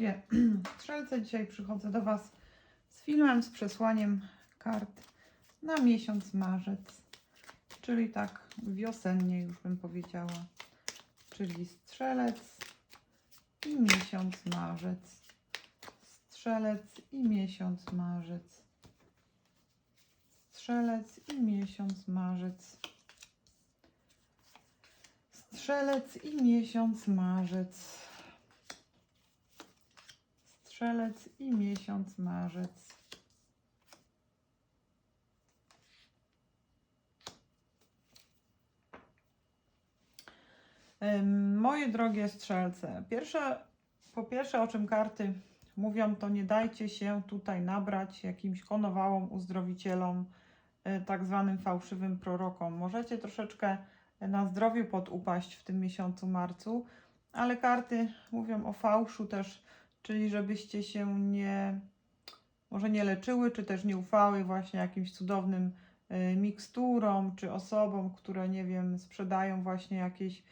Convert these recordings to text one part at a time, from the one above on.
drogie strzelce, dzisiaj przychodzę do Was z filmem, z przesłaniem kart na miesiąc marzec, czyli tak wiosennie już bym powiedziała, czyli strzelec i miesiąc marzec, strzelec i miesiąc marzec, strzelec i miesiąc marzec. Strzelec i miesiąc marzec. Strzelec i miesiąc marzec. Moje drogie strzelce, pierwsze, po pierwsze o czym karty mówią, to nie dajcie się tutaj nabrać jakimś konowałom, uzdrowicielom, y, tak zwanym fałszywym prorokom. Możecie troszeczkę na zdrowiu podupaść w tym miesiącu marcu, ale karty mówią o fałszu też, czyli żebyście się nie, może nie leczyły, czy też nie ufały właśnie jakimś cudownym y, miksturom, czy osobom, które nie wiem, sprzedają właśnie jakieś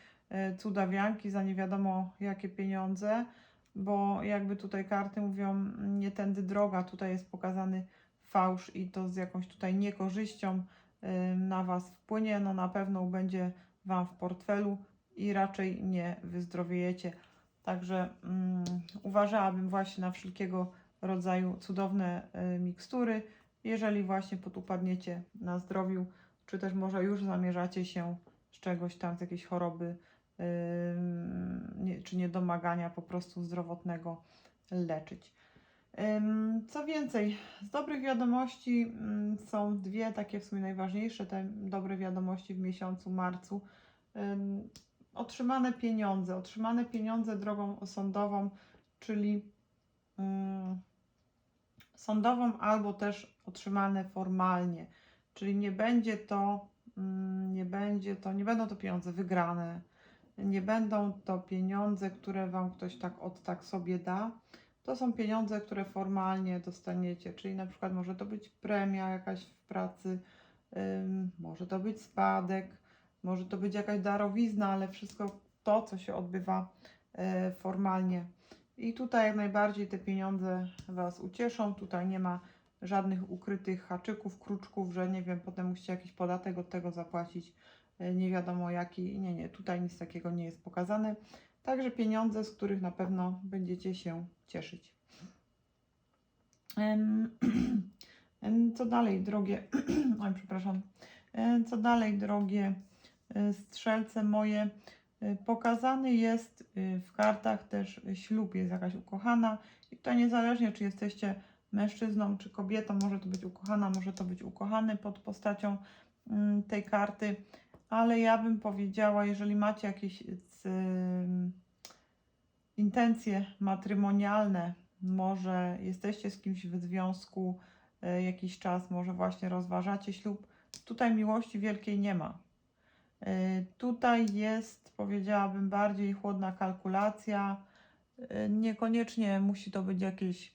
y, cudawianki za nie wiadomo jakie pieniądze, bo jakby tutaj karty mówią, nie tędy droga, tutaj jest pokazany fałsz i to z jakąś tutaj niekorzyścią y, na Was wpłynie, no na pewno będzie Wam w portfelu i raczej nie wyzdrowiejecie. Także mm, uważałabym właśnie na wszelkiego rodzaju cudowne y, mikstury, jeżeli właśnie podupadniecie na zdrowiu, czy też może już zamierzacie się z czegoś tam, z jakiejś choroby, czy niedomagania po prostu zdrowotnego leczyć. Co więcej, z dobrych wiadomości ym, są dwie takie w sumie najważniejsze, te dobre wiadomości w miesiącu marcu. Ym, Otrzymane pieniądze, otrzymane pieniądze drogą sądową, czyli ym, sądową albo też otrzymane formalnie, czyli nie będzie to, ym, nie będzie to, nie będą to pieniądze wygrane, nie będą to pieniądze, które Wam ktoś tak od tak sobie da, to są pieniądze, które formalnie dostaniecie, czyli na przykład może to być premia jakaś w pracy, ym, może to być spadek, może to być jakaś darowizna, ale wszystko to, co się odbywa y, formalnie. I tutaj jak najbardziej te pieniądze Was ucieszą, tutaj nie ma żadnych ukrytych haczyków, kruczków, że nie wiem, potem musicie jakiś podatek od tego zapłacić, y, nie wiadomo jaki, nie, nie, tutaj nic takiego nie jest pokazane. Także pieniądze, z których na pewno będziecie się cieszyć. Co dalej, drogie. Oj, przepraszam. E, Co dalej, drogie e, strzelce moje? E, Pokazany jest e, w kartach też ślub, jest jakaś ukochana. I to niezależnie, czy jesteście mężczyzną, czy kobietą, może to być ukochana, może to być ukochany pod postacią mm, tej karty. Ale ja bym powiedziała, jeżeli macie jakieś intencje matrymonialne, może jesteście z kimś w związku jakiś czas, może właśnie rozważacie ślub, tutaj miłości wielkiej nie ma. Tutaj jest, powiedziałabym, bardziej chłodna kalkulacja. E, Niekoniecznie musi to być jakieś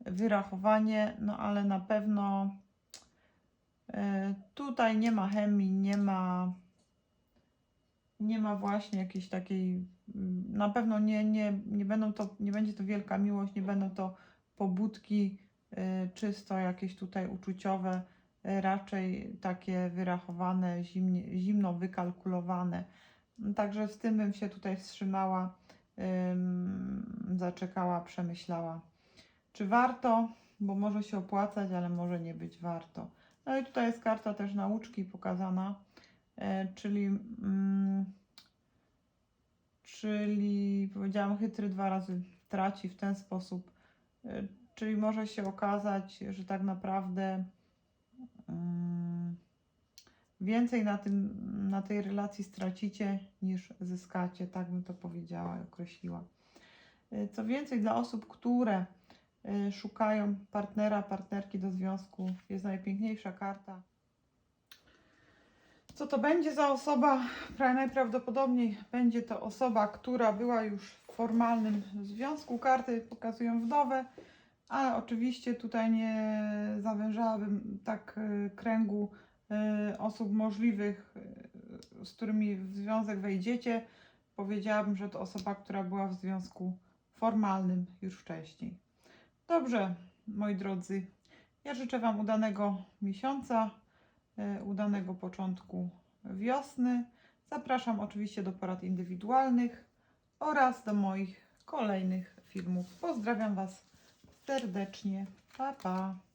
wyrachowanie, no ale na pewno e, tutaj nie ma chemii, nie ma nie ma właśnie jakiejś takiej, mm, na pewno nie, nie, nie będą to, nie będzie to wielka miłość, nie będą to pobudki y, czysto jakieś tutaj uczuciowe, y, raczej takie wyrachowane, zimnie, zimno wykalkulowane. Także z tym bym się tutaj wstrzymała, ym, zaczekała, przemyślała. Czy warto? Bo może się opłacać, ale może nie być warto. No i tutaj jest karta też nauczki pokazana E, czyli, mm, czyli powiedziałam, chytry dwa razy traci w ten sposób. E, czyli może się okazać, że tak naprawdę mm, więcej na, tym, na tej relacji stracicie niż zyskacie, tak bym to powiedziała i określiła. E, Co więcej, dla osób, które e, szukają partnera, partnerki do związku, jest najpiękniejsza karta. Co to będzie za osoba? Pra- Najprawdopodobniej będzie to osoba, która była już w formalnym związku. Karty pokazują wdowę, ale oczywiście tutaj nie zawężałabym tak y, kręgu y, osób możliwych, y, z którymi w związek wejdziecie. Powiedziałabym, że to osoba, która była w związku formalnym już wcześniej. Dobrze, moi drodzy, ja życzę Wam udanego miesiąca, e, udanego początku wiosny. Zapraszam oczywiście do porad indywidualnych oraz do moich kolejnych filmów. Pozdrawiam Was serdecznie. Pa, pa.